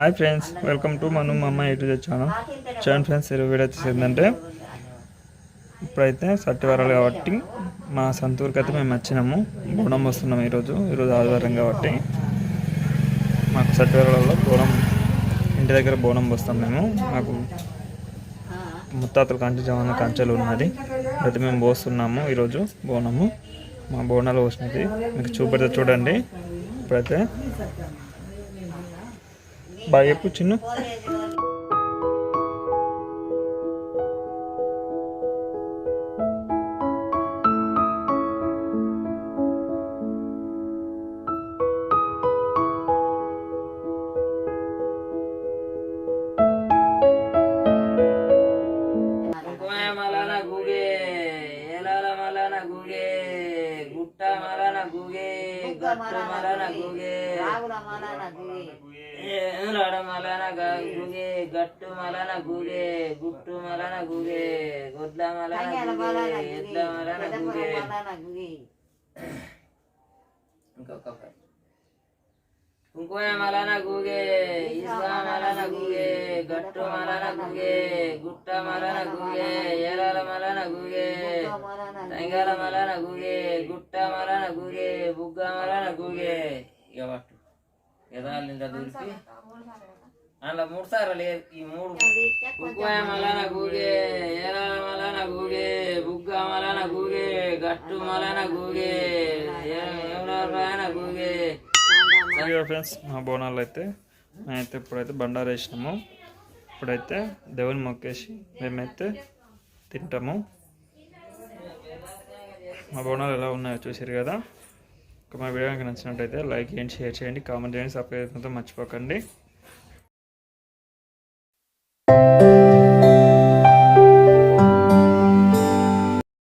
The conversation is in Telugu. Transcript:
హాయ్ ఫ్రెండ్స్ వెల్కమ్ టు మనం అమ్మ ఎటు తెచ్చాను చూడండి ఫ్రెండ్స్ ఇరవై వీడియో వచ్చేసి ఏంటంటే ఇప్పుడైతే సత్యవారాలు కాబట్టి మా సంతూర్కి అయితే మేము వచ్చినాము. బోనం వస్తున్నాము ఈరోజు. ఈరోజు ఆదివారం కాబట్టి మాకు సత్యవారాలలో బోనం ఇంటి దగ్గర బోనం వస్తాం మేము. మాకు ముత్తాతలు కంచె జవాన కంచెలు ఉన్నది. అయితే మేము పోస్తున్నాము ఈరోజు బోనము. మా బోనాలు పోసినది. మీకు చూపెడితే చూడండి. ఇప్పుడైతే బాగా చెప్పు చిన్ను. మలన గుగే గుగే గుట్ట మలన గుగే గట్టు మలన గుగే ఏలాడ మలన గ- గుగే గట్టు మలన గుగే గుట్టు మలన గుగే గొడ్ల మలన గుగే ఎడ్ల మలన గుగే. ఇంకొక. కుంకుమ మలన గుగే ఇసుక మలన గుగే గట్టు మలన గుగే గుట్ట మలన గుగే ఏలాల మలన గుగే తంగల మలన గుగే గుట్ట మలన గుగే బుగ్గ మలన గుగే. ఇక పట్టు. ఎదాలు దులిపి అందులో మూడు సార్లు లేదు ఈ మూడు మలన గుగే ఏలాల మలన గుగే బుగ్గ మలన గుగే గట్టు మలన గుగే గుగే ఫ్రెండ్స్ మా బోనాలు అయితే మేమైతే ఇప్పుడైతే బండారు వేసినాము. ఇప్పుడైతే దేవుని మొక్కేసి మేమైతే తింటాము. మా బోనాలు ఎలా ఉన్నాయో చూసారు కదా? ఇంకా మా వీడియో కనుక నచ్చినట్టయితే లైక్ చేయండి షేర్ చేయండి కామెంట్ చేయండి సబ్స్క్రైబ్ చేయడం Thank you.